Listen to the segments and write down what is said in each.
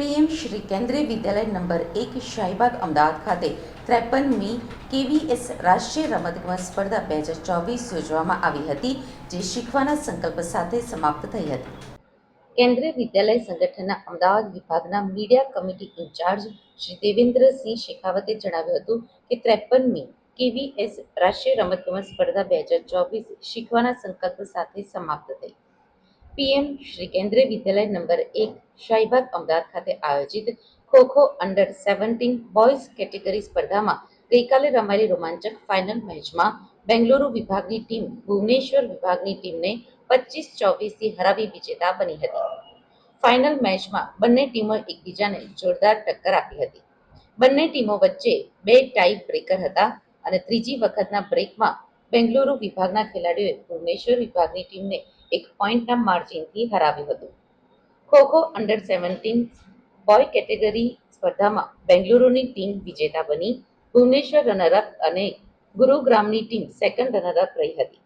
શ્રી કેન્દ્રીય વિદ્યાલય નંબર એક શાહીબાગ અમદાવાદ ખાતે ત્રેપનમી કેવીએસ રાષ્ટ્રીય રમતગમત સ્પર્ધા બે હજાર ચોવીસ યોજવામાં આવી હતી, જે શીખવાના સંકલ્પ સાથે સમાપ્ત થઈ હતી. કેન્દ્રીય વિદ્યાલય સંગઠનના અમદાવાદ વિભાગના media committee incharge Shri Devendrasinh શેખાવતે જણાવ્યું હતું કે ત્રેપનમી કેવીએસ રાષ્ટ્રીય રમતગમત સ્પર્ધા બે હજાર ચોવીસ શીખવાના સંકલ્પ સાથે સમાપ્ત થઈ. પીએમ શ્રી કેન્દ્રીય વિદ્યાલય નંબર એક શાહીબાગ અમદાવાદ ખાતે આયોજિત kho-kho under seventeen boys category સ્પર્ધામાં ગઈકાલે રમાયેલી રોમાંચક ફાઇનલ મેચમાં બેંગલુરુ વિભાગની ટીમ ભુવનેશ્વર વિભાગની ટીમને પચીસ ચોવીસથી હરાવી વિજેતા બની હતી. ફાઇનલ મેચમાં બંને ટીમો એકબીજાને જોરદાર ટક્કર આપી હતી. બંને ટીમો વચ્ચે બે ટાઈ બ્રેકર હતા અને ત્રીજી વખતના બ્રેકમાં બેંગલુરુ વિભાગના ખેલાડીઓએ ભુવનેશ્વર વિભાગની ટીમને એક પોઈન્ટના માર્જિનથી હરાવ્યું હતું. Kho-kho under seventeen boy category સ્પર્ધામાં બેંગલુરુની ટીમ વિજેતા બની. ભુવનેશ્વર રનરઅપ અને ગુરુગ્રામની ટીમ સેકન્ડ રનરઅપ રહી હતી.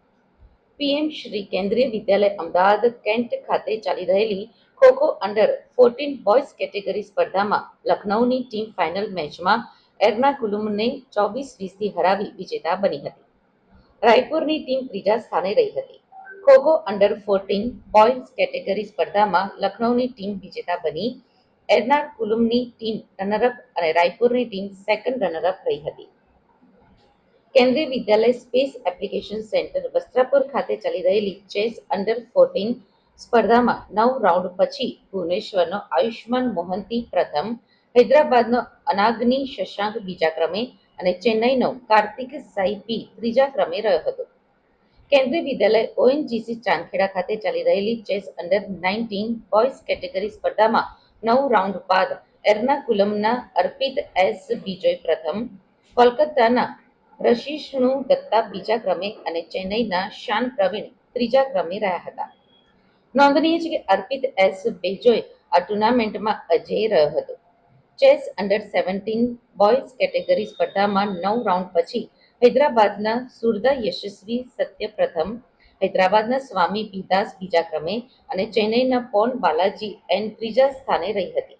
પીએમ શ્રી કેન્દ્રીય વિદ્યાલય અમદાવાદ, કેન્ટ ખાતે ચાલી રહેલી kho-kho under fourteen boys category સ્પર્ધામાં લખનૌની ટીમ ફાઇનલ મેચમાં એર્નાકુલુમને ચોવીસ વીસથી હરાવી વિજેતા બની હતી. રાયપુરની ટીમ ત્રીજા સ્થાને રહી હતી. Kho-kho under fourteen boys category સ્પર્ધામાં લખનૌની ટીમ વિજેતા બની. એર્નાકુલમની ટીમ રનરઅપ અને રાયપુરની ટીમ સેકન્ડ રનરઅપ રહી હતી. Kendriya Vidyalaya space application centre Vastrapur ખાતે ચાલી રહેલી ચેસ અંડર ફોર્ટીન સ્પર્ધામાં નવ રાઉન્ડ પછી ભુવનેશ્વરનો આયુષ્માન મોહંતી પ્રથમ, હૈદરાબાદનો અનાગ્નિ શશાંક બીજા ક્રમે અને ચેન્નઈનો કાર્તિક સાઈ પી ત્રીજા ક્રમે રહ્યો હતો. કેન્દ્રીય વિદ્યાલય ઓએનજીસી ચાંદખેડા ખાતે ચાલી રહેલી chess under nineteen boys category સ્પર્ધામાં નવ રાઉન્ડ બાદ એર્નાકુલમના અર્પિત એસ વિજય પ્રથમ, કોલકાતાના રશિષ્ણુ દત્તા બીજા ક્રમે અને ચેન્નઈના શાન પ્રવીણ ત્રીજા ક્રમે રહ્યા હતા. નોંધનીય છે કે અર્પિત એસ બેજોય આ ટુર્નામેન્ટમાં અજેય રહ્યો હતો. Chess under seventeen boys category સ્પર્ધામાં નવ રાઉન્ડ પછી હૈદરાબાદના સુરદા યશસ્વી સત્ય પ્રથમ હૈદરાબાદના સ્વામી પીદાસ બીજા ક્રમે અને ચેન્નઈના પોન બાલાજી એન ત્રીજા સ્થાને રહી હતી.